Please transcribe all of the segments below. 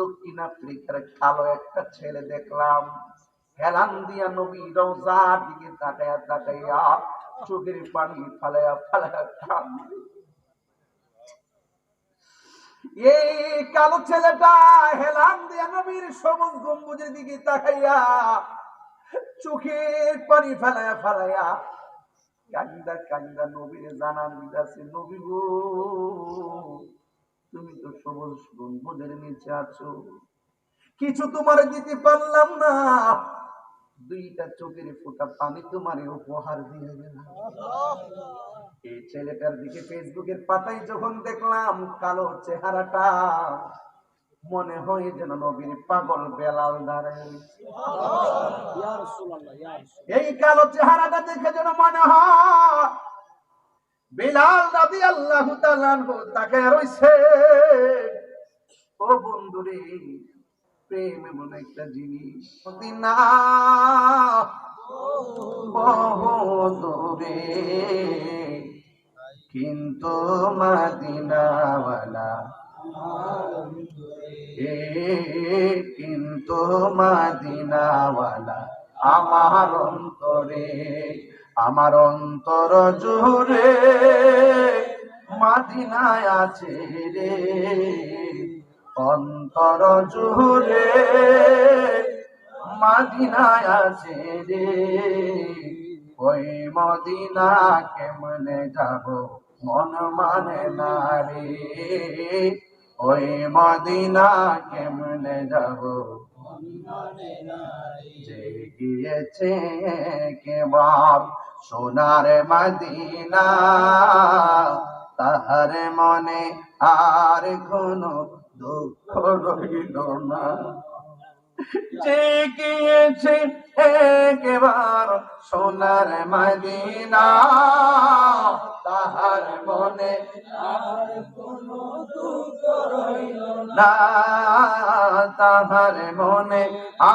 দক্ষিণ আফ্রিকার কালো একটা ছেলে দেখলাম। হেলান দিয়া নবী রোজার দিকে তাকায়া তাকাইয়া চোখের পানি ফালাইয়া ফালাইয়া কান্দে এই কালো ছেলেটা হেলান দিয়া নবীর সবুজ গম্বুজের দিকে তাকাইয়া চোখের পানি ফেলায়া ফেলায়া কান্দা কান্দা নবীর জানান দিতেছে, নবী গো সবুজ নিচে আছো। কিছু তোমার দিতে পারলাম না। দুইটা চোখের ফোঁটা পানি তোমার উপহার দিয়ে গেলাম এই ছেলেটার দিকে ফেসবুকের পাতায় যখন দেখলাম কালো চেহারাটা, মনে হয় যেন নবীর পাগল বেলাল দাঁড়ায় রয়েছে। এই কালো চেহারাটা দেখে যেন মনে হয় বিলাল রাদি আল্লাহ তাকে রইছে ও বন্ধুরে প্রেম এমন একটা জিনিস। বহু কিন্তু মদিনাওয়ালা এ কিন্তু মদিনাওয়ালা আমার অন্তরে আমার অন্তর জোরে মাদিনায় আছে রে। অন্তর জুড়ে মাদিনায় আছে রে। ওই মদিনা কেমনে যাব, মন মানে না রে। ওই মদিনা কেমনে যাব যে গিয়েছে কেবার সোনার মদিনা, তাহার মনে আর কোনো দুঃখ না গিয়েছে একবার সোনার মদিনা। তাহার মনে আর কোনো দুঃখ তাহার মনে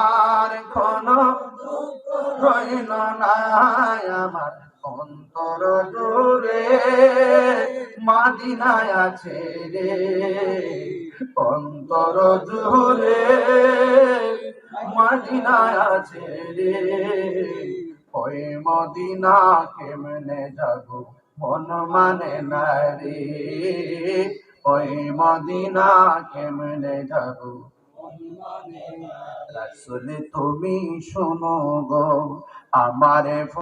আর কোনো দুঃখ রইল না। আমার অন্তর জুড়ে মাদিনায় আছে রে। অন্তর জুড়ে মদিনায় আছে ওই মদিনা কেমনে যাব, মন মানে না রে। ওই মদিনা কেমনে যাব রাসূল তুমি শোনো গো, আমারে